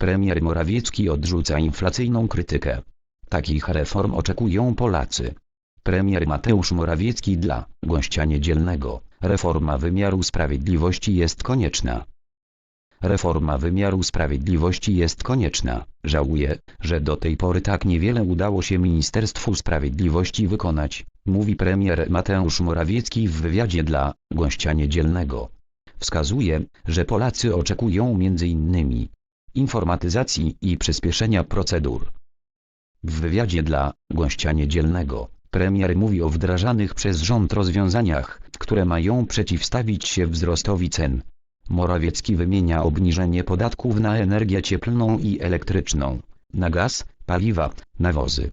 Premier Morawiecki odrzuca inflacyjną krytykę. Takich reform oczekują Polacy. Premier Mateusz Morawiecki dla gościa niedzielnego. Reforma wymiaru sprawiedliwości jest konieczna. Reforma wymiaru sprawiedliwości jest konieczna. Żałuję, że do tej pory tak niewiele udało się Ministerstwu Sprawiedliwości wykonać, mówi premier Mateusz Morawiecki w wywiadzie dla gościa niedzielnego. Wskazuje, że Polacy oczekują m.in. informatyzacji i przyspieszenia procedur. W wywiadzie dla gościa niedzielnego premier mówi o wdrażanych przez rząd rozwiązaniach, które mają przeciwstawić się wzrostowi cen. Morawiecki wymienia obniżenie podatków na energię cieplną i elektryczną, na gaz, paliwa, nawozy.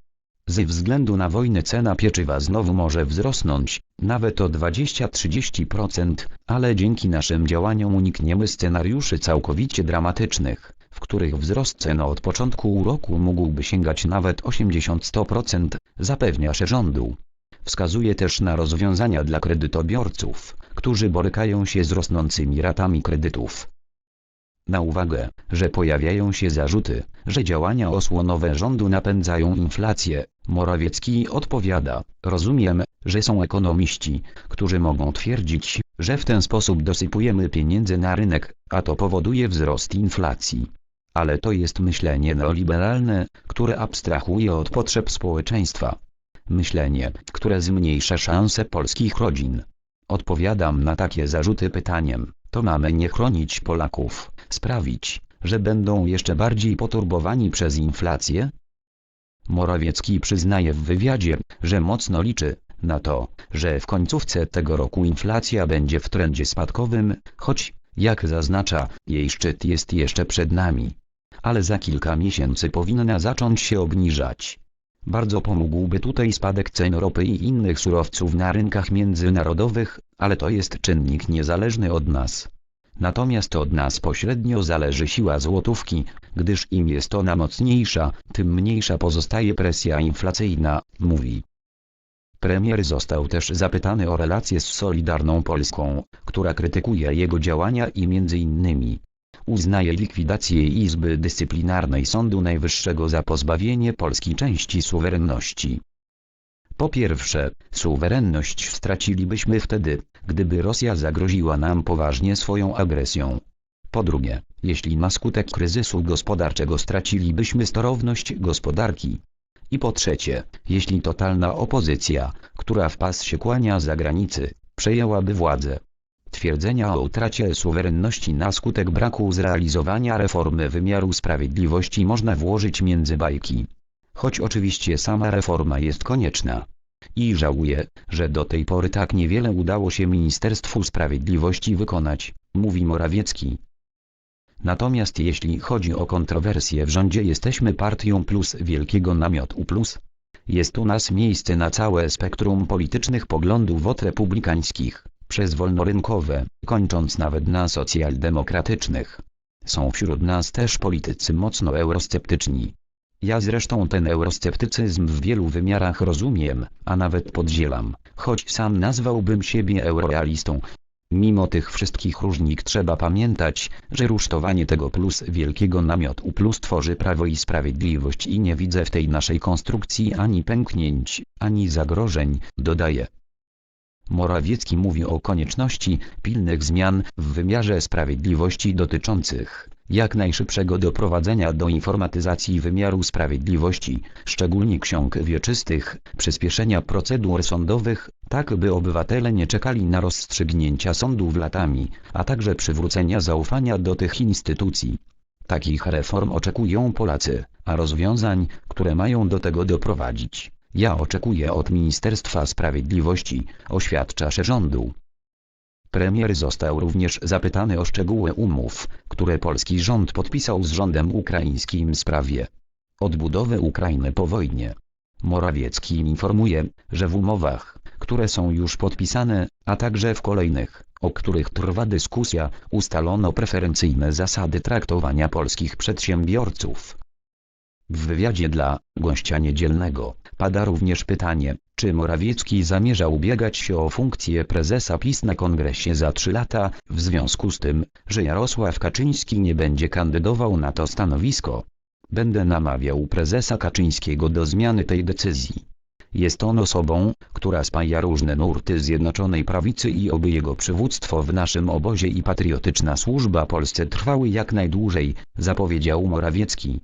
Ze względu na wojnę cena pieczywa znowu może wzrosnąć, nawet o 20-30%, ale dzięki naszym działaniom unikniemy scenariuszy całkowicie dramatycznych, w których wzrost cen od początku roku mógłby sięgać nawet 80-100%, zapewnia rządu. Wskazuje też na rozwiązania dla kredytobiorców, którzy borykają się z rosnącymi ratami kredytów. Na uwagę, że pojawiają się zarzuty, że działania osłonowe rządu napędzają inflację, Morawiecki odpowiada, rozumiem, że są ekonomiści, którzy mogą twierdzić, że w ten sposób dosypujemy pieniędzy na rynek, a to powoduje wzrost inflacji. Ale to jest myślenie neoliberalne, które abstrahuje od potrzeb społeczeństwa. Myślenie, które zmniejsza szanse polskich rodzin. Odpowiadam na takie zarzuty pytaniem, to mamy nie chronić Polaków, sprawić, że będą jeszcze bardziej poturbowani przez inflację? Morawiecki przyznaje w wywiadzie, że mocno liczy na to, że w końcówce tego roku inflacja będzie w trendzie spadkowym, choć, jak zaznacza, jej szczyt jest jeszcze przed nami. Ale za kilka miesięcy powinna zacząć się obniżać. Bardzo pomógłby tutaj spadek cen ropy i innych surowców na rynkach międzynarodowych, ale to jest czynnik niezależny od nas. Natomiast od nas pośrednio zależy siła złotówki, gdyż im jest ona mocniejsza, tym mniejsza pozostaje presja inflacyjna, mówi. Premier został też zapytany o relacje z Solidarną Polską, która krytykuje jego działania i innymi uznaje likwidację Izby Dyscyplinarnej Sądu Najwyższego za pozbawienie Polski części suwerenności. Po pierwsze, suwerenność stracilibyśmy wtedy, gdyby Rosja zagroziła nam poważnie swoją agresją. Po drugie, jeśli na skutek kryzysu gospodarczego stracilibyśmy sterowność gospodarki. I po trzecie, jeśli totalna opozycja, która w pas się kłania za granicy, przejęłaby władzę. Twierdzenia o utracie suwerenności na skutek braku zrealizowania reformy wymiaru sprawiedliwości można włożyć między bajki. Choć oczywiście sama reforma jest konieczna. I żałuję, że do tej pory tak niewiele udało się Ministerstwu Sprawiedliwości wykonać, mówi Morawiecki. Natomiast jeśli chodzi o kontrowersje w rządzie jesteśmy partią plus wielkiego namiotu plus. Jest u nas miejsce na całe spektrum politycznych poglądów od republikańskich, przez wolnorynkowe, kończąc nawet na socjaldemokratycznych. Są wśród nas też politycy mocno eurosceptyczni. Ja zresztą ten eurosceptycyzm w wielu wymiarach rozumiem, a nawet podzielam, choć sam nazwałbym siebie eurorealistą. Mimo tych wszystkich różnik trzeba pamiętać, że rusztowanie tego plus wielkiego namiotu plus tworzy prawo i sprawiedliwość i nie widzę w tej naszej konstrukcji ani pęknięć, ani zagrożeń, dodaje. Morawiecki mówi o konieczności pilnych zmian w wymiarze sprawiedliwości dotyczących jak najszybszego doprowadzenia do informatyzacji wymiaru sprawiedliwości, szczególnie ksiąg wieczystych, przyspieszenia procedur sądowych, tak by obywatele nie czekali na rozstrzygnięcia sądów latami, a także przywrócenia zaufania do tych instytucji. Takich reform oczekują Polacy, a rozwiązań, które mają do tego doprowadzić, ja oczekuję od Ministerstwa Sprawiedliwości, oświadcza rządu. Premier został również zapytany o szczegóły umów, które polski rząd podpisał z rządem ukraińskim w sprawie odbudowy Ukrainy po wojnie. Morawiecki informuje, że w umowach, które są już podpisane, a także w kolejnych, o których trwa dyskusja, ustalono preferencyjne zasady traktowania polskich przedsiębiorców. W wywiadzie dla gościa niedzielnego pada również pytanie, Czy Morawiecki zamierza ubiegać się o funkcję prezesa PiS na kongresie za trzy lata, w związku z tym, że Jarosław Kaczyński nie będzie kandydował na to stanowisko? Będę namawiał prezesa Kaczyńskiego do zmiany tej decyzji. Jest on osobą, która spaja różne nurty Zjednoczonej Prawicy i oby jego przywództwo w naszym obozie i patriotyczna służba Polsce trwały jak najdłużej, zapowiedział Morawiecki.